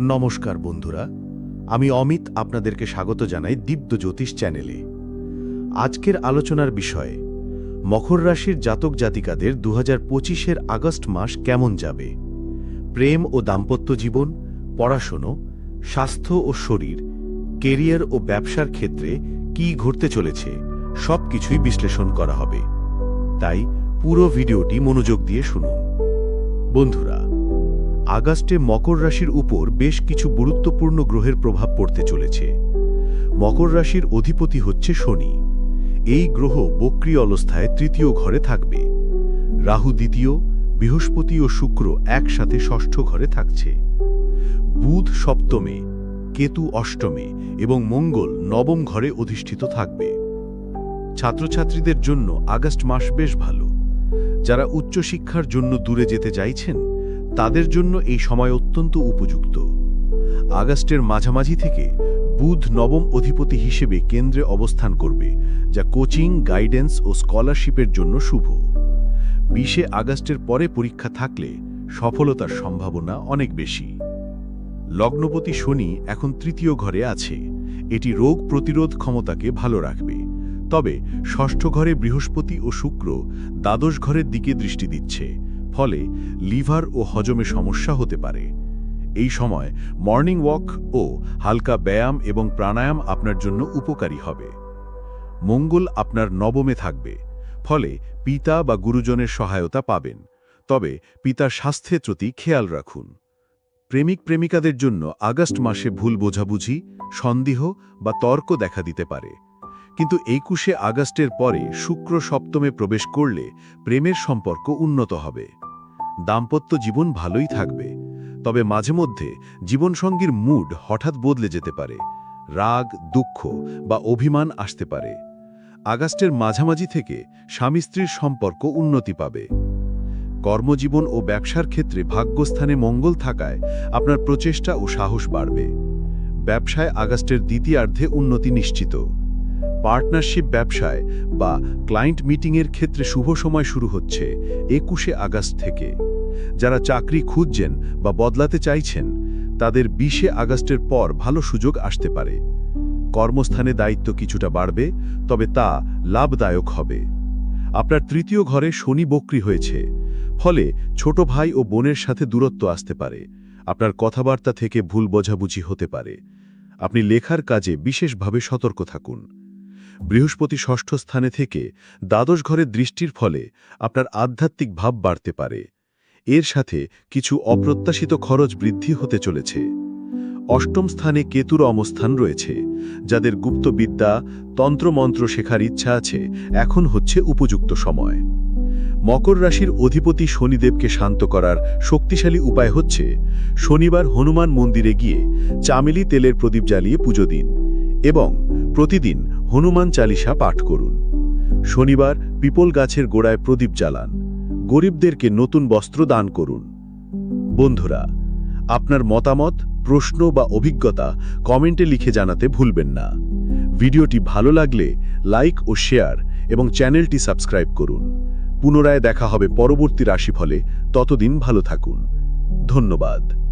নমস্কার বন্ধুরা, আমি অমিত আপনাদেরকে স্বাগত জানাই দীপ্ত জ্যোতিষ চ্যানেলে। আজকের আলোচনার বিষয়, মকর রাশির জাতক জাতিকাদের দু হাজার আগস্ট মাস কেমন যাবে? প্রেম ও দাম্পত্য জীবন, পড়াশুনো, স্বাস্থ্য ও শরীর, কেরিয়ার ও ব্যবসার ক্ষেত্রে কি ঘটতে চলেছে সব কিছুই বিশ্লেষণ করা হবে। তাই পুরো ভিডিওটি মনোযোগ দিয়ে শুনুন। বন্ধুরা আগস্টে মকর রাশির উপর বেশ কিছু গুরুত্বপূর্ণ গ্রহের প্রভাব পড়তে চলেছে। মকর রাশির অধিপতি হচ্ছে শনি। এই গ্রহ বক্রী অবস্থায় তৃতীয় ঘরে থাকবে। রাহু দ্বিতীয়, বৃহস্পতি ও শুক্র একসাথে ষষ্ঠ ঘরে থাকছে। বুধ সপ্তমে, কেতু অষ্টমে এবং মঙ্গল নবম ঘরে অধিষ্ঠিত থাকবে। ছাত্রছাত্রীদের জন্য আগস্ট মাস বেশ ভালো। যারা উচ্চশিক্ষার জন্য দূরে যেতে চাইছেন তাদের জন্য এই সময় অত্যন্ত উপযুক্ত। আগস্টের মাঝামাঝি থেকে বুধ নবম অধিপতি হিসেবে কেন্দ্রে অবস্থান করবে, যা কোচিং, গাইডেন্স ও স্কলারশিপের জন্য শুভ। বিশে আগস্টের পরে পরীক্ষা থাকলে সফলতার সম্ভাবনা অনেক বেশি। লগ্নপতি শনি এখন তৃতীয় ঘরে আছে। এটি রোগ প্রতিরোধ ক্ষমতাকে ভালো রাখবে। তবে ষষ্ঠ ঘরে বৃহস্পতি ও শুক্র দ্বাদশ ঘরের দিকে দৃষ্টি দিচ্ছে। ফলে লিভার ও হজমে সমস্যা হতে পারে। এই সময় মর্নিং ওয়াক ও হালকা ব্যায়াম এবং প্রাণায়াম আপনার জন্য উপকারী হবে। মঙ্গল আপনার নবমে থাকবে, ফলে পিতা বা গুরুজনের সহায়তা পাবেন। তবে পিতার স্বাস্থ্যের প্রতি খেয়াল রাখুন। প্রেমিক প্রেমিকাদের জন্য আগস্ট মাসে ভুল বোঝাবুঝি, সন্দেহ বা তর্ক দেখা দিতে পারে। কিন্তু একুশে আগস্টের পরে শুক্র সপ্তমে প্রবেশ করলে প্রেমের সম্পর্ক উন্নত হবে। দাম্পত্য জীবন ভালোই থাকবে। তবে মাঝে মধ্যে জীবনসঙ্গীর মুড হঠাৎ বদলে যেতে পারে। রাগ, দুঃখ বা অভিমান আসতে পারে। আগস্টের মাঝামাঝি থেকে স্বামী স্ত্রীর সম্পর্ক উন্নতি পাবে। কর্মজীবন ও ব্যবসার ক্ষেত্রে ভাগ্যস্থানে মঙ্গল থাকায় আপনার প্রচেষ্টা ও সাহস বাড়বে। ব্যবসায় আগস্টের দ্বিতীয়ার্ধে উন্নতি নিশ্চিত। পার্টনারশিপ ব্যবসায় বা ক্লায়েন্ট মিটিংয়ের ক্ষেত্রে শুভ সময় শুরু হচ্ছে একুশে আগস্ট থেকে। যারা চাকরি খুঁজছেন বা বদলাতে চাইছেন, তাদের বিশে আগস্টের পর ভালো সুযোগ আসতে পারে। কর্মস্থানে দায়িত্ব কিছুটা বাড়বে, তবে তা লাভদায়ক হবে। আপনার তৃতীয় ঘরে শনি বক্রি হয়েছে, ফলে ছোট ভাই ও বোনের সাথে দূরত্ব আসতে পারে। আপনার কথাবার্তা থেকে ভুল বোঝাবুঝি হতে পারে। আপনি লেখার কাজে বিশেষভাবে সতর্ক থাকুন। বৃহস্পতি ষষ্ঠ স্থানে থেকে দ্বাদশ ঘরের দৃষ্টির ফলে আপনার আধ্যাত্মিক ভাব বাড়তে পারে। এর সাথে কিছু অপ্রত্যাশিত খরচ বৃদ্ধি হতে চলেছে। অষ্টম স্থানে কেতুর অবস্থান রয়েছে, যাদের গুপ্তবিদ্যা, তন্ত্রমন্ত্র শেখার ইচ্ছা আছে, এখন হচ্ছে উপযুক্ত সময়। মকর রাশির অধিপতি শনিদেবকে শান্ত করার শক্তিশালী উপায় হচ্ছে, শনিবার হনুমান মন্দিরে গিয়ে চামেলি তেলের প্রদীপ জ্বালিয়ে পুজো দিন এবং প্রতিদিন হনুমান চালিসা পাঠ করুন। শনিবার পিপল গাছের গোড়ায় প্রদীপ জ্বালান। গরিবদেরকে নতুন বস্ত্র দান করুন। বন্ধুরা, আপনার মতামত, প্রশ্ন বা অভিজ্ঞতা কমেন্টে লিখে জানাতে ভুলবেন না। ভিডিওটি ভালো লাগলে লাইক ও শেয়ার এবং চ্যানেলটি সাবস্ক্রাইব করুন। পুনরায় দেখা হবে পরবর্তী রাশিফলে। ততদিন ভালো থাকুন। ধন্যবাদ।